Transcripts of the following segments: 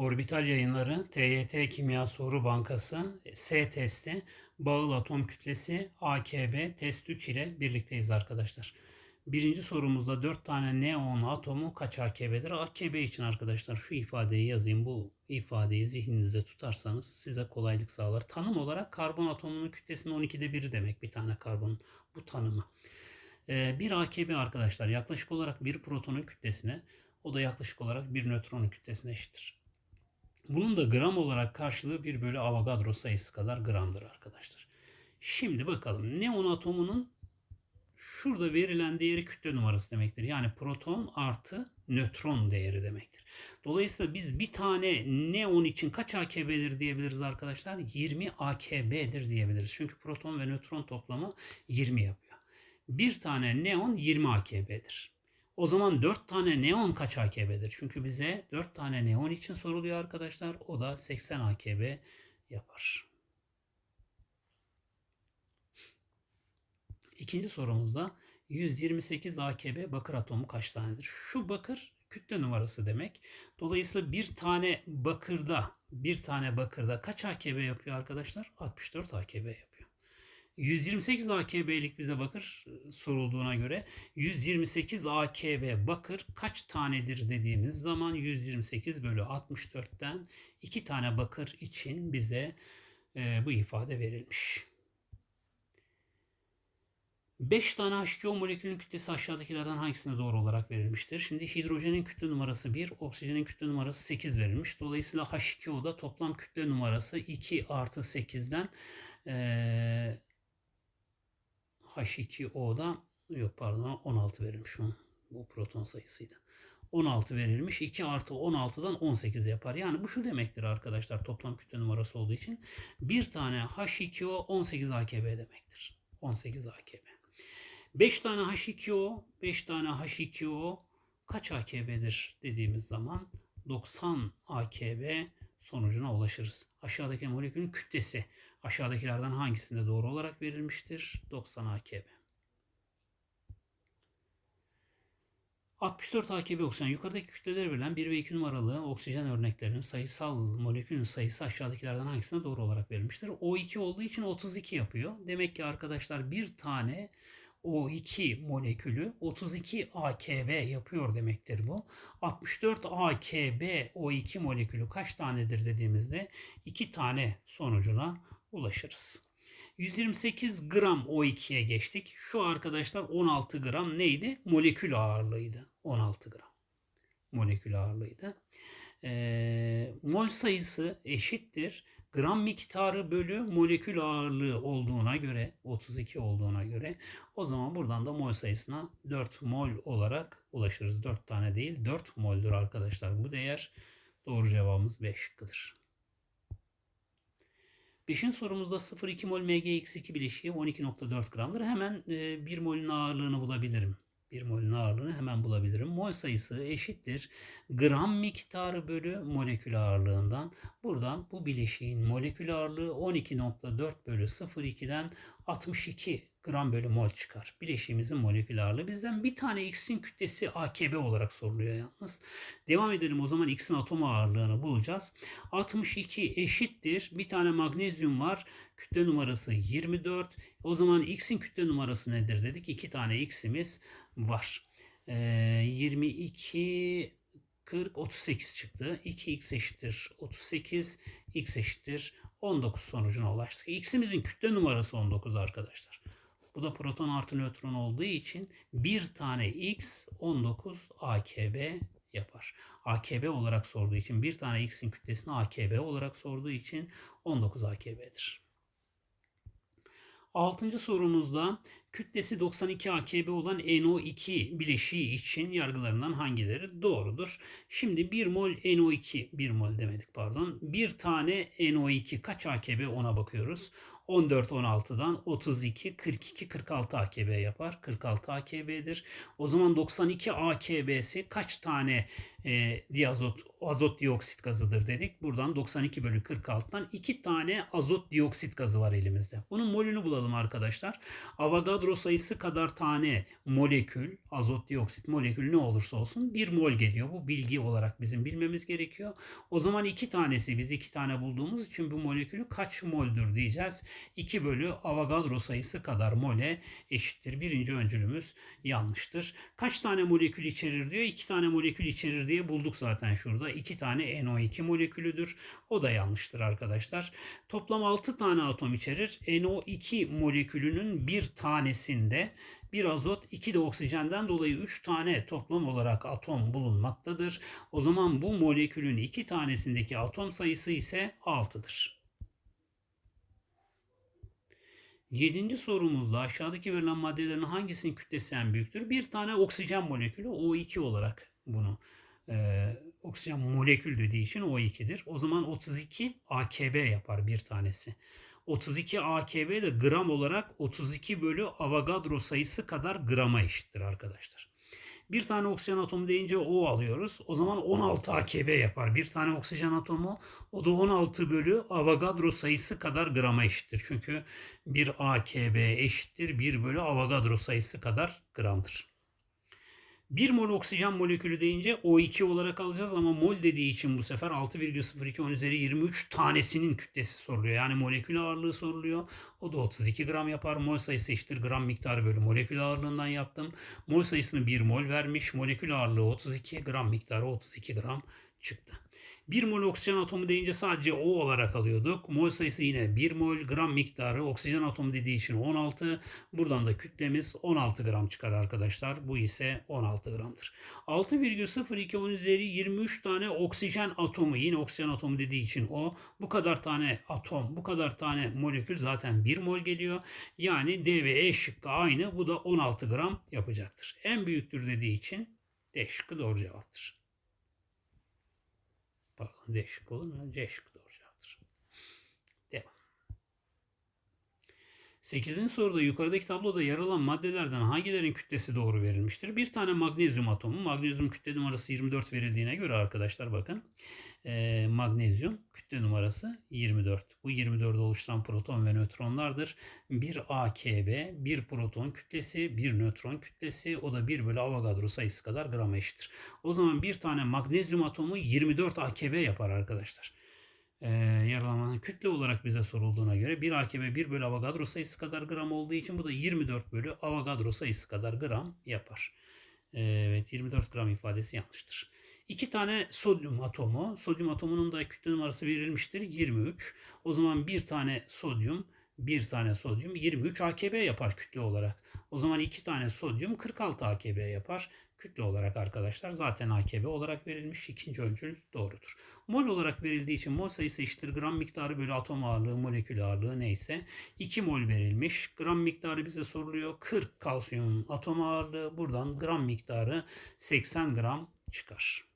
Orbital Yayınları TYT Kimya Soru Bankası S testi bağıl atom kütlesi AKB test 3 ile birlikteyiz arkadaşlar. Birinci sorumuzda 4 tane neon atomu kaç AKB'dir? AKB için arkadaşlar şu ifadeyi yazayım. Bu ifadeyi zihninizde tutarsanız size kolaylık sağlar. Tanım olarak karbon atomunun kütlesinin 12'de 1'i demek bir tane karbon. Bu tanımı. Ee, bir AKB arkadaşlar yaklaşık olarak bir protonun kütlesine o da yaklaşık olarak bir nötronun kütlesine eşittir. Bunun da gram olarak karşılığı 1 bölü Avogadro sayısı kadar gramdır arkadaşlar. Şimdi bakalım neon atomunun şurada verilen değeri kütle numarası demektir. Yani proton artı nötron değeri demektir. Dolayısıyla biz bir tane neon için kaç AKB'dir diyebiliriz arkadaşlar? 20 AKB'dir diyebiliriz. Çünkü proton ve nötron toplamı 20 yapıyor. Bir tane neon 20 AKB'dir. O zaman 4 tane neon kaç AKB'dir? Çünkü bize 4 tane neon için soruluyor arkadaşlar. O da 80 AKB yapar. İkinci sorumuzda 128 AKB bakır atomu kaç tanedir? Şu bakır kütle numarası demek. Dolayısıyla bir tane bakırda bir tane bakırda kaç AKB yapıyor arkadaşlar? 64 AKB yapıyor. 128 AKB'lik bize bakır e, sorulduğuna göre 128 AKB bakır kaç tanedir dediğimiz zaman 128 bölü 64'ten 2 tane bakır için bize e, bu ifade verilmiş. 5 tane H2O molekülünün kütlesi aşağıdakilerden hangisine doğru olarak verilmiştir? Şimdi hidrojenin kütle numarası 1, oksijenin kütle numarası 8 verilmiş. Dolayısıyla H2O'da toplam kütle numarası 2 artı 8'den e, H2O'da yok pardon 16 verilmiş şu bu proton sayısıydı. 16 verilmiş. 2 artı 16'dan 18 yapar. Yani bu şu demektir arkadaşlar toplam kütle numarası olduğu için. Bir tane H2O 18 AKB demektir. 18 AKB. 5 tane H2O, 5 tane H2O kaç AKB'dir dediğimiz zaman 90 AKB sonucuna ulaşırız. Aşağıdaki molekülün kütlesi aşağıdakilerden hangisinde doğru olarak verilmiştir? 90 AKB. 64 AKB oksijen yukarıdaki kütleleri verilen 1 ve 2 numaralı oksijen örneklerinin sayısal molekülün sayısı aşağıdakilerden hangisine doğru olarak verilmiştir? O2 olduğu için 32 yapıyor. Demek ki arkadaşlar bir tane o2 molekülü 32 AKB yapıyor demektir bu. 64 AKB O2 molekülü kaç tanedir dediğimizde 2 tane sonucuna ulaşırız. 128 gram O2'ye geçtik. Şu arkadaşlar 16 gram neydi? Molekül ağırlığıydı. 16 gram. Molekül ağırlığıydı. E, mol sayısı eşittir. Gram miktarı bölü molekül ağırlığı olduğuna göre 32 olduğuna göre o zaman buradan da mol sayısına 4 mol olarak ulaşırız. 4 tane değil 4 moldür arkadaşlar bu değer. Doğru cevabımız 5 şıkkıdır. Beşinci sorumuzda 0,2 mol MgX2 bileşiği 12.4 gramdır. Hemen 1 molün ağırlığını bulabilirim. 1 molün ağırlığını hemen bulabilirim. Mol sayısı eşittir. Gram miktarı bölü molekül ağırlığından. Buradan bu bileşiğin molekül ağırlığı 12.4 bölü 0,2'den 62 gram bölü mol çıkar. Bileşiğimizin molekül ağırlığı. Bizden bir tane X'in kütlesi AKB olarak soruluyor yalnız. Devam edelim o zaman X'in atom ağırlığını bulacağız. 62 eşittir. Bir tane magnezyum var. Kütle numarası 24. O zaman X'in kütle numarası nedir dedik. İki tane X'imiz var. Ee, 22 40 38 çıktı. 2x eşittir 38, x eşittir 19 sonucuna ulaştık. X'imizin kütle numarası 19 arkadaşlar. Bu da proton artı nötron olduğu için bir tane X 19 AKB yapar. AKB olarak sorduğu için bir tane X'in kütlesini AKB olarak sorduğu için 19 AKB'dir. Altıncı sorumuzda kütlesi 92 AKB olan NO2 bileşiği için yargılarından hangileri doğrudur? Şimdi 1 mol NO2, 1 mol demedik pardon. Bir tane NO2 kaç AKB ona bakıyoruz. 14 16'dan 32 42 46 AKB yapar. 46 AKB'dir. O zaman 92 AKB'si kaç tane e, diazot azot dioksit gazıdır dedik. Buradan 92 bölü 46'dan 2 tane azot dioksit gazı var elimizde. Bunun molünü bulalım arkadaşlar. Avogadro sayısı kadar tane molekül, azot dioksit molekülü ne olursa olsun bir mol geliyor. Bu bilgi olarak bizim bilmemiz gerekiyor. O zaman iki tanesi biz iki tane bulduğumuz için bu molekülü kaç moldür diyeceğiz. 2 bölü Avogadro sayısı kadar mole eşittir. Birinci öncülümüz yanlıştır. Kaç tane molekül içerir diyor. 2 tane molekül içerir diye bulduk zaten şurada. 2 tane NO2 molekülüdür. O da yanlıştır arkadaşlar. Toplam 6 tane atom içerir. NO2 molekülünün bir tanesinde bir azot, iki de oksijenden dolayı 3 tane toplam olarak atom bulunmaktadır. O zaman bu molekülün iki tanesindeki atom sayısı ise 6'dır. Yedinci sorumuzda aşağıdaki verilen maddelerin hangisinin kütlesi en büyüktür? Bir tane oksijen molekülü O2 olarak bunu e, oksijen molekül dediği için O2'dir. O zaman 32 AKB yapar bir tanesi. 32 AKB de gram olarak 32 bölü Avogadro sayısı kadar grama eşittir arkadaşlar. Bir tane oksijen atomu deyince O alıyoruz. O zaman 16 AKB yapar. Bir tane oksijen atomu o da 16 bölü Avogadro sayısı kadar grama eşittir. Çünkü bir AKB eşittir 1 bölü Avogadro sayısı kadar gramdır. 1 mol oksijen molekülü deyince O2 olarak alacağız ama mol dediği için bu sefer 6,02 10 üzeri 23 tanesinin kütlesi soruluyor. Yani molekül ağırlığı soruluyor. O da 32 gram yapar. Mol sayısı eşittir gram miktarı bölü molekül ağırlığından yaptım. Mol sayısını 1 mol vermiş. Molekül ağırlığı 32 gram miktarı 32 gram çıktı. 1 mol oksijen atomu deyince sadece O olarak alıyorduk. Mol sayısı yine 1 mol gram miktarı oksijen atomu dediği için 16. Buradan da kütlemiz 16 gram çıkar arkadaşlar. Bu ise 16 gramdır. 6,02 10 üzeri 23 tane oksijen atomu yine oksijen atomu dediği için o. Bu kadar tane atom bu kadar tane molekül zaten 1 mol geliyor. Yani D ve E şıkkı aynı. Bu da 16 gram yapacaktır. En büyüktür dediği için D şıkkı doğru cevaptır. Pardon D şıkkı olur mu? C şıkkı doğru cevaptır. Devam. 8. soruda yukarıdaki tabloda yer alan maddelerden hangilerin kütlesi doğru verilmiştir? Bir tane magnezyum atomu. Magnezyum kütle numarası 24 verildiğine göre arkadaşlar bakın. E, magnezyum kütle numarası 24. Bu 24'ü oluşturan proton ve nötronlardır. Bir AKB, bir proton kütlesi, bir nötron kütlesi. O da 1 bölü Avogadro sayısı kadar gram eşittir. O zaman bir tane magnezyum atomu 24 AKB yapar arkadaşlar e, yaralamanın kütle olarak bize sorulduğuna göre 1 AKB 1 bölü Avogadro sayısı kadar gram olduğu için bu da 24 bölü Avogadro sayısı kadar gram yapar. E, evet 24 gram ifadesi yanlıştır. İki tane sodyum atomu. Sodyum atomunun da kütle numarası verilmiştir. 23. O zaman bir tane sodyum bir tane sodyum 23 AKB yapar kütle olarak. O zaman iki tane sodyum 46 AKB yapar kütle olarak arkadaşlar. Zaten AKB olarak verilmiş. ikinci öncül doğrudur. Mol olarak verildiği için mol sayısı eşittir gram miktarı bölü atom ağırlığı, molekül ağırlığı neyse. 2 mol verilmiş. Gram miktarı bize soruluyor. 40 kalsiyum atom ağırlığı. Buradan gram miktarı 80 gram çıkar.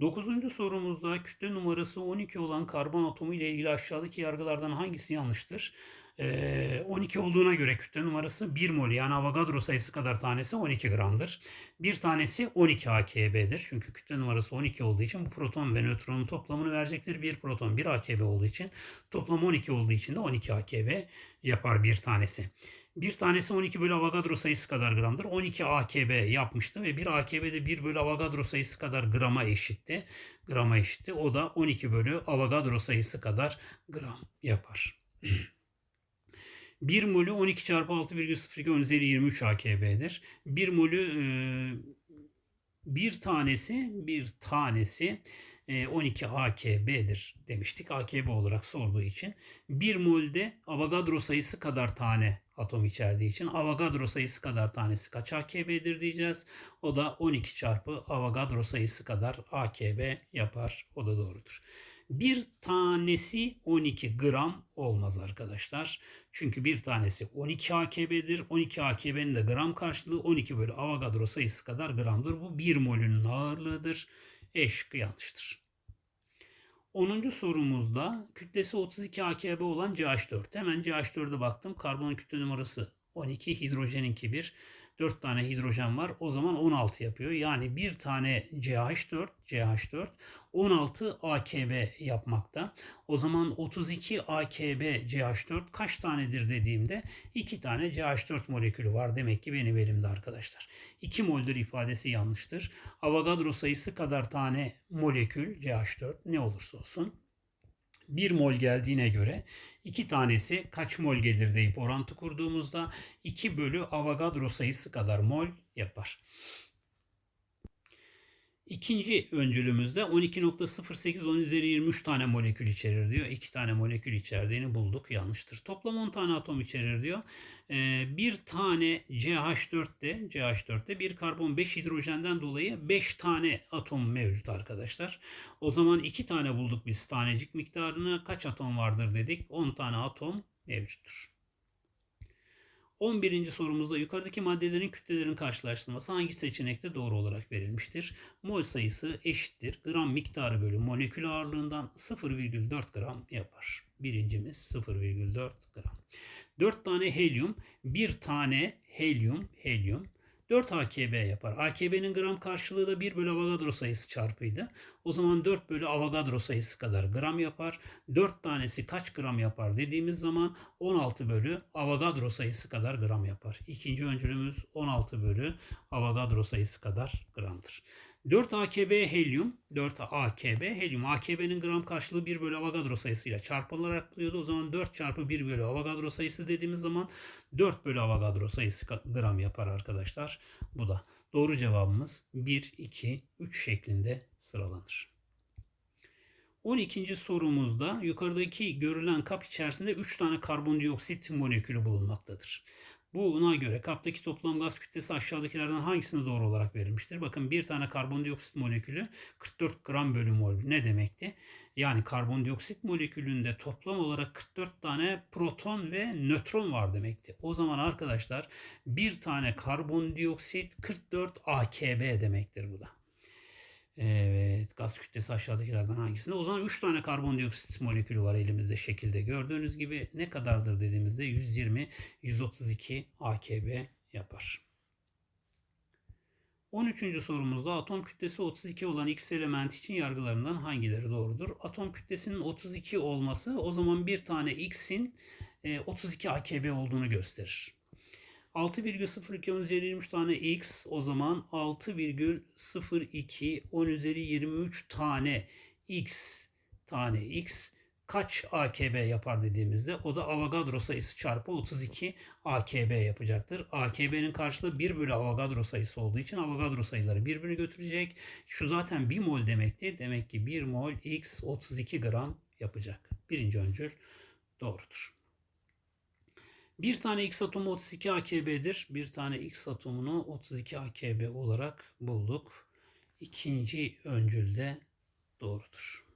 Dokuzuncu sorumuzda kütle numarası 12 olan karbon atomu ile ilgili aşağıdaki yargılardan hangisi yanlıştır? Ee, 12 olduğuna göre kütle numarası 1 mol yani Avogadro sayısı kadar tanesi 12 gramdır. Bir tanesi 12 AKB'dir. Çünkü kütle numarası 12 olduğu için bu proton ve nötronun toplamını verecektir. Bir proton 1 AKB olduğu için toplam 12 olduğu için de 12 AKB yapar bir tanesi. Bir tanesi 12 bölü Avogadro sayısı kadar gramdır. 12 AKB yapmıştı ve bir AKB de 1 bölü Avogadro sayısı kadar grama eşitti. Grama eşitti. O da 12 bölü Avogadro sayısı kadar gram yapar. 1 molü 12 çarpı 6,02 10 üzeri 23 AKB'dir. 1 molü e, bir tanesi bir tanesi 12 AKB'dir demiştik. AKB olarak sorduğu için. 1 molde Avogadro sayısı kadar tane atom içerdiği için Avogadro sayısı kadar tanesi kaç AKB'dir diyeceğiz. O da 12 çarpı Avogadro sayısı kadar AKB yapar. O da doğrudur. Bir tanesi 12 gram olmaz arkadaşlar. Çünkü bir tanesi 12 AKB'dir. 12 AKB'nin de gram karşılığı 12 bölü Avogadro sayısı kadar gramdır. Bu 1 molünün ağırlığıdır. E şıkkı yanlıştır. 10. sorumuzda kütlesi 32 AKB olan CH4. Hemen CH4'e baktım. Karbonun kütle numarası 12, hidrojeninki 1. 4 tane hidrojen var. O zaman 16 yapıyor. Yani bir tane CH4, CH4 16 AKB yapmakta. O zaman 32 AKB CH4 kaç tanedir dediğimde 2 tane CH4 molekülü var demek ki benim elimde arkadaşlar. 2 moldür ifadesi yanlıştır. Avogadro sayısı kadar tane molekül CH4 ne olursa olsun 1 mol geldiğine göre 2 tanesi kaç mol gelir deyip orantı kurduğumuzda 2 bölü Avogadro sayısı kadar mol yapar. İkinci öncülümüzde 12.08 10 üzeri 23 tane molekül içerir diyor. 2 tane molekül içerdiğini bulduk. Yanlıştır. Toplam 10 tane atom içerir diyor. Ee, bir tane CH4'te CH4'te bir karbon 5 hidrojenden dolayı 5 tane atom mevcut arkadaşlar. O zaman 2 tane bulduk biz tanecik miktarını. Kaç atom vardır dedik? 10 tane atom mevcuttur. 11. sorumuzda yukarıdaki maddelerin kütlelerin karşılaştırması hangi seçenekte doğru olarak verilmiştir? Mol sayısı eşittir. Gram miktarı bölü molekül ağırlığından 0,4 gram yapar. Birincimiz 0,4 gram. 4 tane helyum, 1 tane helyum, helyum 4 AKB yapar. AKB'nin gram karşılığı da 1 bölü Avogadro sayısı çarpıydı. O zaman 4 bölü Avogadro sayısı kadar gram yapar. 4 tanesi kaç gram yapar dediğimiz zaman 16 bölü Avogadro sayısı kadar gram yapar. İkinci öncülümüz 16 bölü Avogadro sayısı kadar gramdır. 4 AKB helyum, 4 AKB helyum. AKB'nin gram karşılığı 1 bölü Avogadro sayısıyla çarpılarak buluyordu. O zaman 4 çarpı 1 bölü Avogadro sayısı dediğimiz zaman 4 bölü Avogadro sayısı gram yapar arkadaşlar. Bu da doğru cevabımız 1, 2, 3 şeklinde sıralanır. 12. sorumuzda yukarıdaki görülen kap içerisinde 3 tane karbondioksit molekülü bulunmaktadır. Buna göre kaptaki toplam gaz kütlesi aşağıdakilerden hangisine doğru olarak verilmiştir? Bakın bir tane karbondioksit molekülü 44 gram bölü mol ne demekti? Yani karbondioksit molekülünde toplam olarak 44 tane proton ve nötron var demekti. O zaman arkadaşlar bir tane karbondioksit 44 AKB demektir bu da. Evet, gaz kütlesi aşağıdakilerden hangisinde? O zaman 3 tane karbondioksit molekülü var elimizde şekilde. Gördüğünüz gibi ne kadardır dediğimizde 120, 132 AKB yapar. 13. sorumuzda atom kütlesi 32 olan X element için yargılarından hangileri doğrudur? Atom kütlesinin 32 olması o zaman bir tane X'in 32 AKB olduğunu gösterir. 6,02 10 üzeri 23 tane x o zaman 6,02 10 üzeri 23 tane x tane x kaç AKB yapar dediğimizde o da Avogadro sayısı çarpı 32 AKB yapacaktır. AKB'nin karşılığı 1 bölü Avogadro sayısı olduğu için Avogadro sayıları birbirini götürecek. Şu zaten 1 mol demekti. Demek ki 1 mol x 32 gram yapacak. Birinci öncül doğrudur. Bir tane X atomu 32 AKB'dir. Bir tane X atomunu 32 AKB olarak bulduk. İkinci öncülde doğrudur.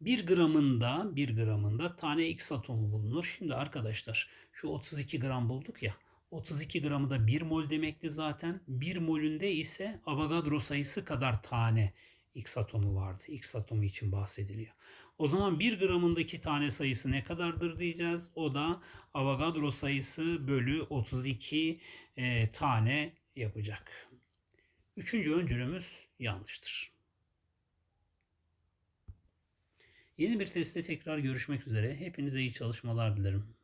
Bir gramında, bir gramında tane X atomu bulunur. Şimdi arkadaşlar şu 32 gram bulduk ya. 32 gramı da 1 mol demekti zaten. 1 molünde ise Avogadro sayısı kadar tane X atomu vardı. X atomu için bahsediliyor. O zaman 1 gramındaki tane sayısı ne kadardır diyeceğiz. O da Avogadro sayısı bölü 32 e, tane yapacak. Üçüncü öncülümüz yanlıştır. Yeni bir testte tekrar görüşmek üzere. Hepinize iyi çalışmalar dilerim.